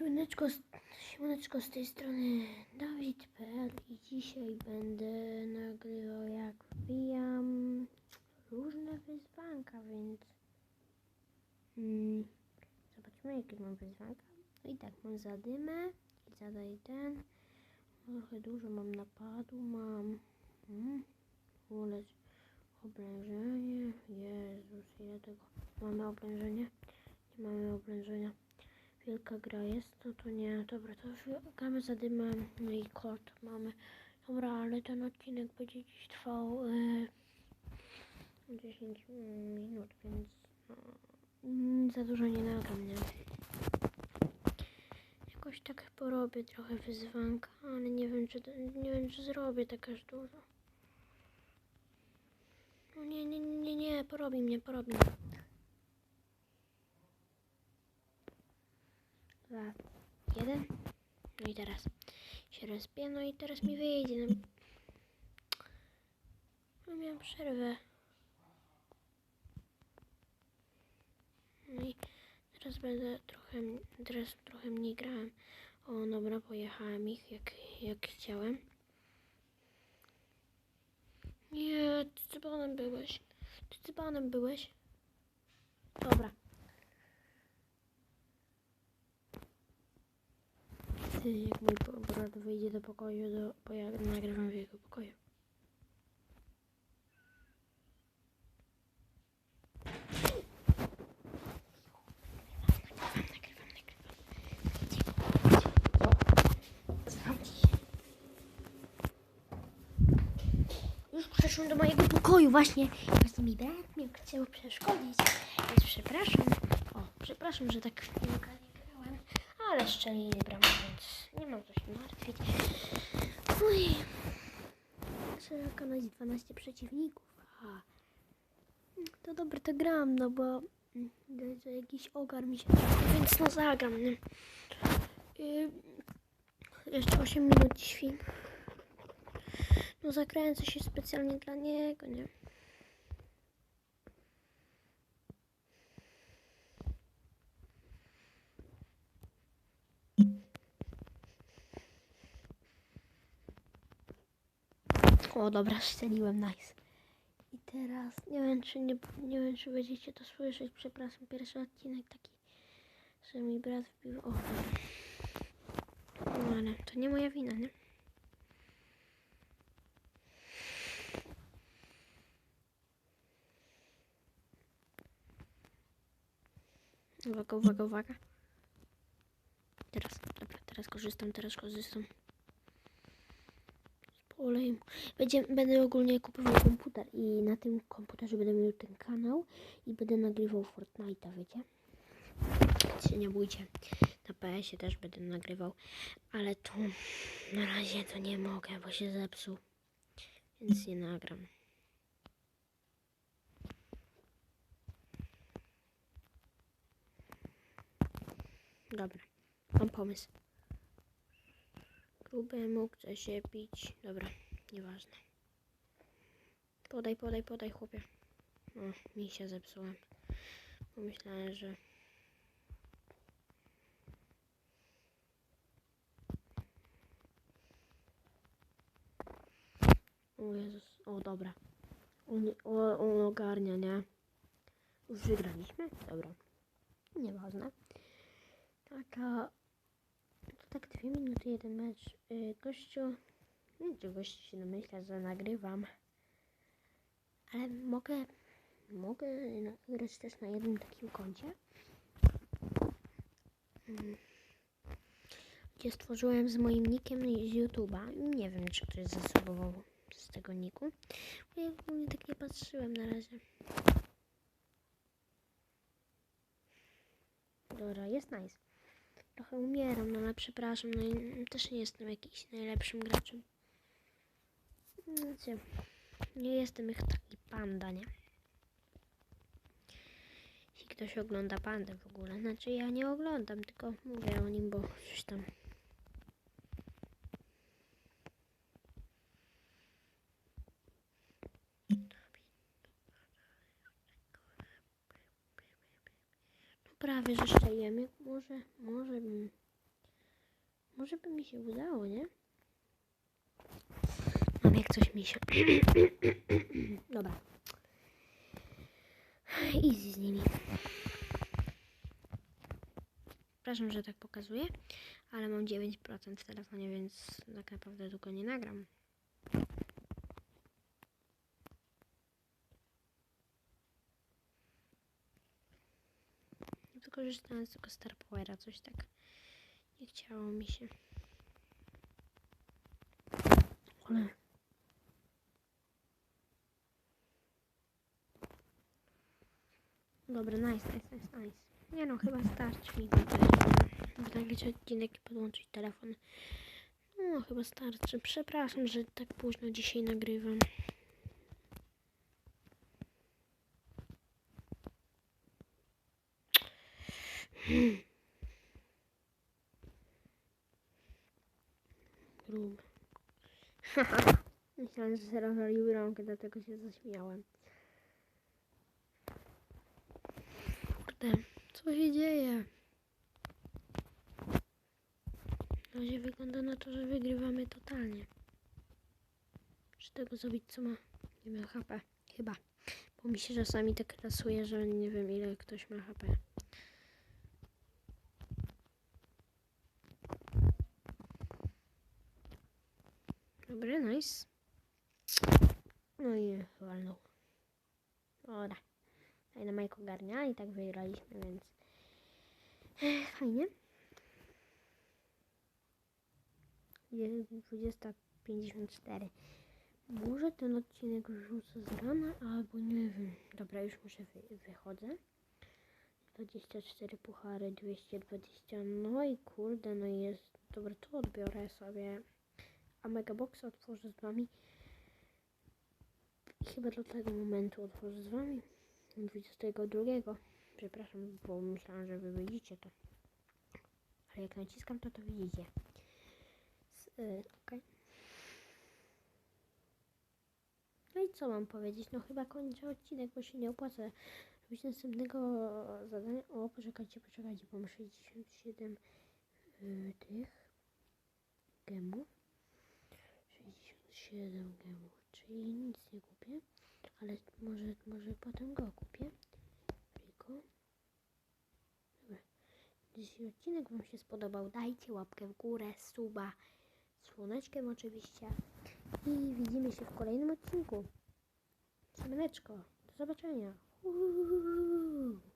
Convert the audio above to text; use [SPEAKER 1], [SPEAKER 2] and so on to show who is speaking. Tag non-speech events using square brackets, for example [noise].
[SPEAKER 1] Siemaneczko, siemaneczko z tej strony Dawid.pl i dzisiaj będę nagrywał jak wbijam różne wyzwanka, więc mm, zobaczmy jakie mam wyzwanka. No i tak, mam zadymę i zadaj ten. Trochę dużo mam napadu, mam mm, ulec oblężenie. Jezus, ile tego. Mamy oblężenie? Nie mamy oblężenia. Wielka gra jest, no to nie, dobra, to już gramy za dymem, no i kod mamy. Dobra, ale ten odcinek będzie dziś trwał e, 10 minut, więc no, mm, za dużo nie nagram, nie? Jakoś tak porobię trochę wyzwanka, ale nie wiem, czy, nie wiem, czy zrobię tak aż dużo. No nie, nie, nie, nie, porobi mnie, porobi mnie. Dwa, jeden. No i teraz się rozbiję, no i teraz mi wyjdzie. No, no miałem przerwę. No i teraz będę trochę, teraz trochę mniej grałem. O, dobra, pojechałem ich jak, jak chciałem. Nie, ty cybanem byłeś. Ty cybanem byłeś. Dobra. Ty, jak mój brat wyjdzie do pokoju, do, bo ja nagrywam w jego pokoju. Już przeszłem do mojego pokoju, właśnie. Właśnie mi brat mnie chciał przeszkodzić, więc przepraszam. O, przepraszam, że tak ale szczelili bramę, więc nie mam co się martwić. Oj, trzeba pokonać 12 przeciwników. To dobrze, to gram, no bo mm, że jakiś ogar mi się więc no zagram. Nie? Jeszcze 8 minut film. No zakręcę się specjalnie dla niego, nie? O, dobra, strzeliłem, nice. I teraz, nie wiem, czy nie, nie wiem, czy będziecie to słyszeć, przepraszam, pierwszy odcinek taki, że mój brat wbił, o. No, ale to nie moja wina, nie? Uwaga, uwaga, uwaga. Teraz, dobra, teraz korzystam, teraz korzystam. Polej. Będzie, będę ogólnie kupował komputer i na tym komputerze będę miał ten kanał i będę nagrywał Fortnite'a, wiecie? Się nie bójcie. Na PS-ie też będę nagrywał, ale to na razie to nie mogę, bo się zepsuł. Więc nie nagram. Dobra, mam pomysł. Grubemu chce się pić. Dobra, nieważne. Podaj, podaj, podaj, chłopie. O, mi się zepsułem. Pomyślałem, że... O Jezus, o dobra. On, o, on ogarnia, nie? Już wygraliśmy? Dobra. Nieważne. Taka tak dwie minuty, jeden mecz. Yy, gościu, nie wiem, gościu się namyśla, że nagrywam. Ale mogę, mogę nagrać też na jednym takim koncie. Mm. Gdzie stworzyłem z moim nickiem z YouTube'a. Nie wiem, czy ktoś zasobował z tego niku. Bo ja ogólnie tak nie patrzyłem na razie. Dobra, jest nice. Trochę umieram, no ale przepraszam, no i też nie jestem jakiś najlepszym graczem. Znaczy, nie jestem ich taki panda, nie? Jeśli ktoś ogląda pandę w ogóle, znaczy ja nie oglądam, tylko mówię o nim, bo coś tam. Prawie, że. Jak Może, może bym Może by mi się udało, nie? Mam jak coś mi się... [clears throat] Dobra. Easy z nimi. Przepraszam, że tak pokazuję, ale mam 9% w telefonie, więc tak naprawdę długo nie nagram. Wykorzystałem z tego Star Powera, coś tak nie chciało mi się. Ale... Dobra, nice, nice, nice, nice. Nie no, chyba starczy mi Bo nagrać odcinek i podłączyć telefon. No, chyba starczy. Przepraszam, że tak późno dzisiaj nagrywam. Grube. [laughs] Myślałem, że się rozwaliły rąkę, dlatego się zaśmiałem. Kurde, co się dzieje? Na razie wygląda na to, że wygrywamy totalnie. Czy tego zrobić, co ma? Nie wiem, HP. Chyba. Bo mi się czasami tak klasuje, że nie wiem, ile ktoś ma HP. Dobra, nice. No i walnął. Dobra. Fajna Majko garnia i tak wygraliśmy, więc Ech, fajnie. Jest 20.54. Może ten odcinek rzucę z rana, albo nie wiem. Dobra, już muszę wy wychodzę. 24 puchary, 220. No i kurde, no jest. Dobra, to odbiorę sobie. A Megaboxa otworzę z wami. I chyba do tego momentu otworzę z wami. 22. Przepraszam, bo myślałam, że wy widzicie to. Ale jak naciskam, to to widzicie. Y, Okej. No i co mam powiedzieć? No chyba kończę odcinek, bo się nie opłaca robić następnego zadania. O, poczekajcie, poczekajcie, bo mam 67 y, tych gemów. 67 gemów, czyli nic nie kupię, ale może, może potem go kupię. Tylko. Dobra. Jeśli odcinek Wam się spodobał, dajcie łapkę w górę, suba, słoneczkiem oczywiście. I widzimy się w kolejnym odcinku. Siemaneczko, do zobaczenia. Uhuhu.